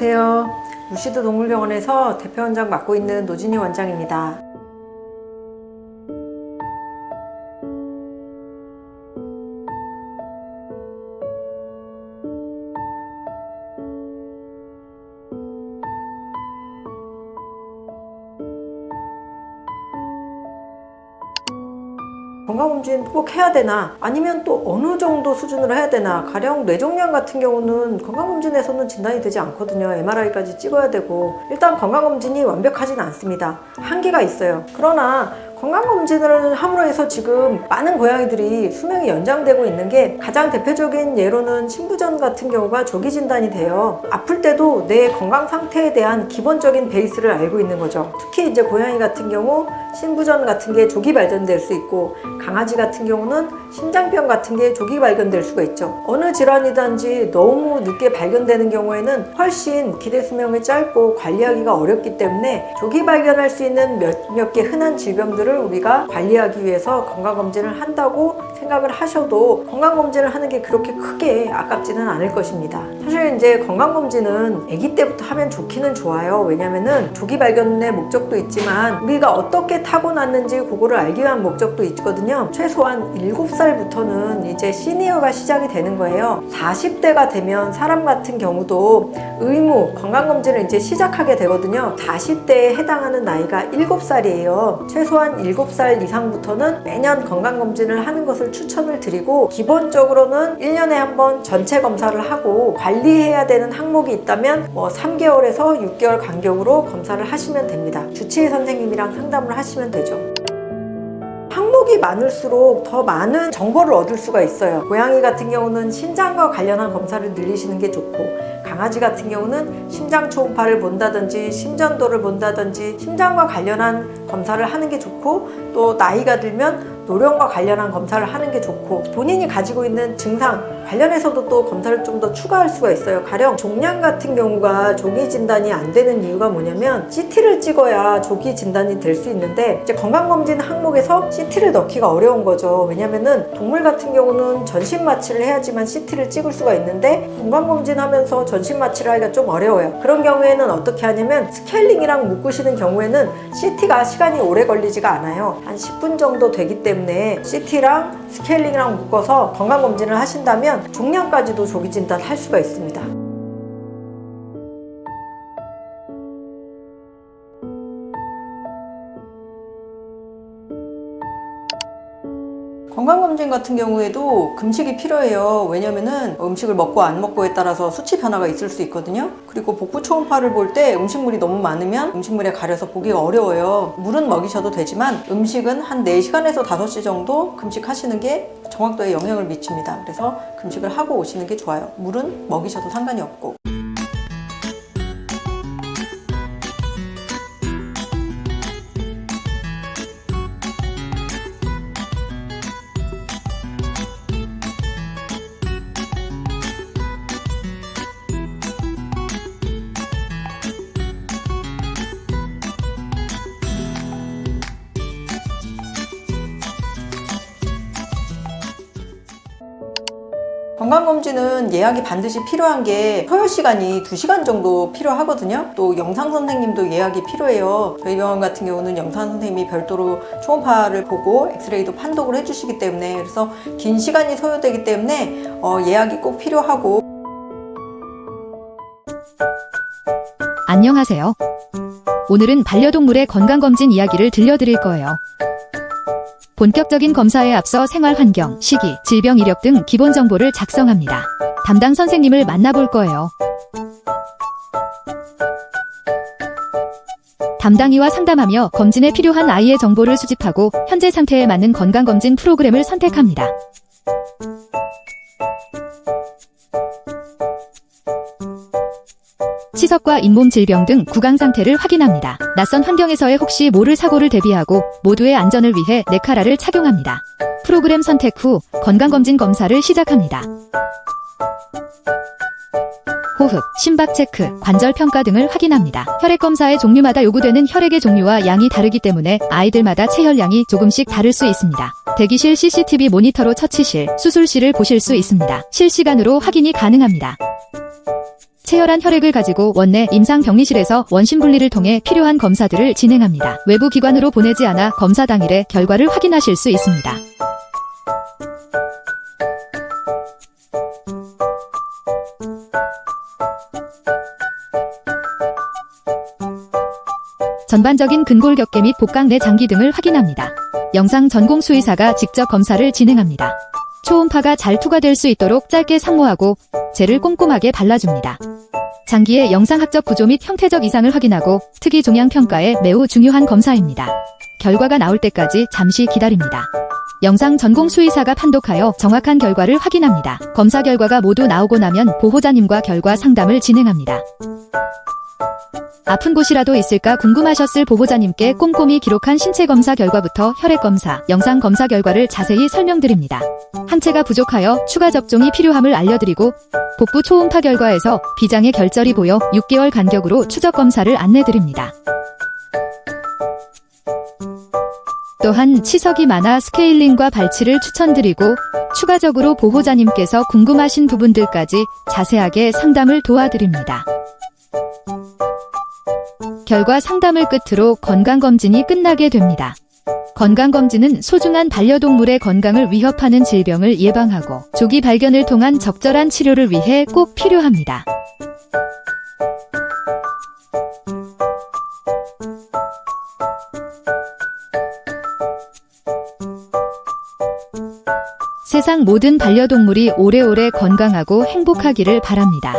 안녕하세요. 루시드 동물병원에서 대표 원장 맡고 있는 노진희 원장입니다. 건강검진 꼭 해야 되나? 아니면 또 어느 정도 수준으로 해야 되나? 가령 뇌종양 같은 경우는 건강검진에서는 진단이 되지 않거든요. MRI까지 찍어야 되고. 일단 건강검진이 완벽하진 않습니다. 한계가 있어요. 그러나 건강검진을 함으로 해서 지금 많은 고양이들이 수명이 연장되고 있는 게 가장 대표적인 예로는 신부전 같은 경우가 조기 진단이 돼요. 아플 때도 내 건강 상태에 대한 기본적인 베이스를 알고 있는 거죠. 특히 이제 고양이 같은 경우 신부전 같은 게 조기 발견될 수 있고 강아지 같은 경우는 심장병 같은 게 조기 발견될 수가 있죠. 어느 질환이든지 너무 늦게 발견되는 경우에는 훨씬 기대 수명이 짧고 관리하기가 어렵기 때문에 조기 발견할 수 있는 몇몇 개 흔한 질병들을 우리가 관리하기 위해서 건강검진을 한다고 생각을 하셔도 건강검진을 하는 게 그렇게 크게 아깝지는 않을 것입니다. 사실 이제 건강검진은 아기 때부터 하면 좋기는 좋아요. 왜냐면은 조기 발견의 목적도 있지만 우리가 어떻게 타고났는지 그거를 알기 위한 목적도 있거든요. 최소한 7살부터는 이제 시니어가 시작이 되는 거예요. 40대가 되면 사람 같은 경우도 의무 건강검진을 이제 시작하게 되거든요. 40대에 해당하는 나이가 7살이에요. 최소한 7살 이상부터는 매년 건강검진을 하는 것을 추천을 드리고 기본적으로는 1년에 한 번 전체 검사를 하고 관리해야 되는 항목이 있다면 뭐 3개월에서 6개월 간격으로 검사를 하시면 됩니다. 주치의 선생님이랑 상담을 하시면 되죠. 항목이 많을수록 더 많은 정보를 얻을 수가 있어요. 고양이 같은 경우는 심장과 관련한 검사를 늘리시는 게 좋고, 강아지 같은 경우는 심장 초음파를 본다든지, 심전도를 본다든지, 심장과 관련한 검사를 하는 게 좋고, 또 나이가 들면 노령과 관련한 검사를 하는 게 좋고 본인이 가지고 있는 증상 관련해서도 또 검사를 좀 더 추가할 수가 있어요. 가령 종양 같은 경우가 조기 진단이 안 되는 이유가 뭐냐면 CT를 찍어야 조기 진단이 될 수 있는데 이제 건강검진 항목에서 CT를 넣기가 어려운 거죠. 왜냐면은 동물 같은 경우는 전신 마취를 해야지만 CT를 찍을 수가 있는데 건강검진 하면서 전신 마취를 하기가 좀 어려워요. 그런 경우에는 어떻게 하냐면 스케일링이랑 묶으시는 경우에는 CT가 시간이 오래 걸리지가 않아요. 한 10분 정도 되기 때문에 CT랑 스케일링이랑 묶어서 건강검진을 하신다면 종양까지도 조기 진단 할 수가 있습니다. 건강검진 같은 경우에도 금식이 필요해요. 왜냐면은 음식을 먹고 안 먹고에 따라서 수치 변화가 있을 수 있거든요. 그리고 복부 초음파를 볼 때 음식물이 너무 많으면 음식물에 가려서 보기가 어려워요. 물은 먹이셔도 되지만 음식은 한 4시간에서 5시 정도 금식하시는 게 정확도에 영향을 미칩니다. 그래서 금식을 하고 오시는 게 좋아요. 물은 먹이셔도 상관이 없고. 건강검진은 예약이 반드시 필요한 게 소요 시간이 2시간 정도 필요하거든요. 또 영상 선생님도 예약이 필요해요. 저희 병원 같은 경우는 영상 선생님이 별도로 초음파를 보고 엑스레이도 판독을 해주시기 때문에 그래서 긴 시간이 소요되기 때문에 어, 예약이 꼭 필요하고 안녕하세요. 오늘은 반려동물의 건강검진 이야기를 들려드릴 거예요. 본격적인 검사에 앞서 생활 환경, 시기, 질병 이력 등 기본 정보를 작성합니다. 담당 선생님을 만나볼 거예요. 담당이와 상담하며 검진에 필요한 아이의 정보를 수집하고 현재 상태에 맞는 건강검진 프로그램을 선택합니다. 치석과 잇몸 질병 등 구강 상태를 확인합니다. 낯선 환경에서의 혹시 모를 사고를 대비하고 모두의 안전을 위해 네카라를 착용합니다. 프로그램 선택 후 건강검진 검사를 시작합니다. 호흡, 심박 체크, 관절 평가 등을 확인합니다. 혈액 검사의 종류마다 요구되는 혈액의 종류와 양이 다르기 때문에 아이들마다 체혈량이 조금씩 다를 수 있습니다. 대기실 CCTV 모니터로 처치실, 수술실을 보실 수 있습니다. 실시간으로 확인이 가능합니다. 체열한 혈액을 가지고 원내 임상병리실에서 원심 분리를 통해 필요한 검사들을 진행합니다. 외부 기관으로 보내지 않아 검사 당일에 결과를 확인하실 수 있습니다. 전반적인 근골격계 및 복강 내 장기 등을 확인합니다. 영상 전공 수의사가 직접 검사를 진행합니다. 초음파가 잘 투과될 수 있도록 짧게 상모하고 젤을 꼼꼼하게 발라줍니다. 장기의 영상학적 구조 및 형태적 이상을 확인하고 특이 종양 평가에 매우 중요한 검사입니다. 결과가 나올 때까지 잠시 기다립니다. 영상 전공 수의사가 판독하여 정확한 결과를 확인합니다. 검사 결과가 모두 나오고 나면 보호자님과 결과 상담을 진행합니다. 아픈 곳이라도 있을까 궁금하셨을 보호자님께 꼼꼼히 기록한 신체 검사 결과부터 혈액 검사, 영상 검사 결과를 자세히 설명드립니다. 한체가 부족하여 추가 접종이 필요함을 알려드리고 복부 초음파 결과에서 비장의 결절이 보여 6개월 간격으로 추적 검사를 안내드립니다. 또한 치석이 많아 스케일링과 발치를 추천드리고 추가적으로 보호자님께서 궁금하신 부분들까지 자세하게 상담을 도와드립니다. 결과 상담을 끝으로 건강검진이 끝나게 됩니다. 건강검진은 소중한 반려동물의 건강을 위협하는 질병을 예방하고 조기 발견을 통한 적절한 치료를 위해 꼭 필요합니다. 세상 모든 반려동물이 오래오래 건강하고 행복하기를 바랍니다.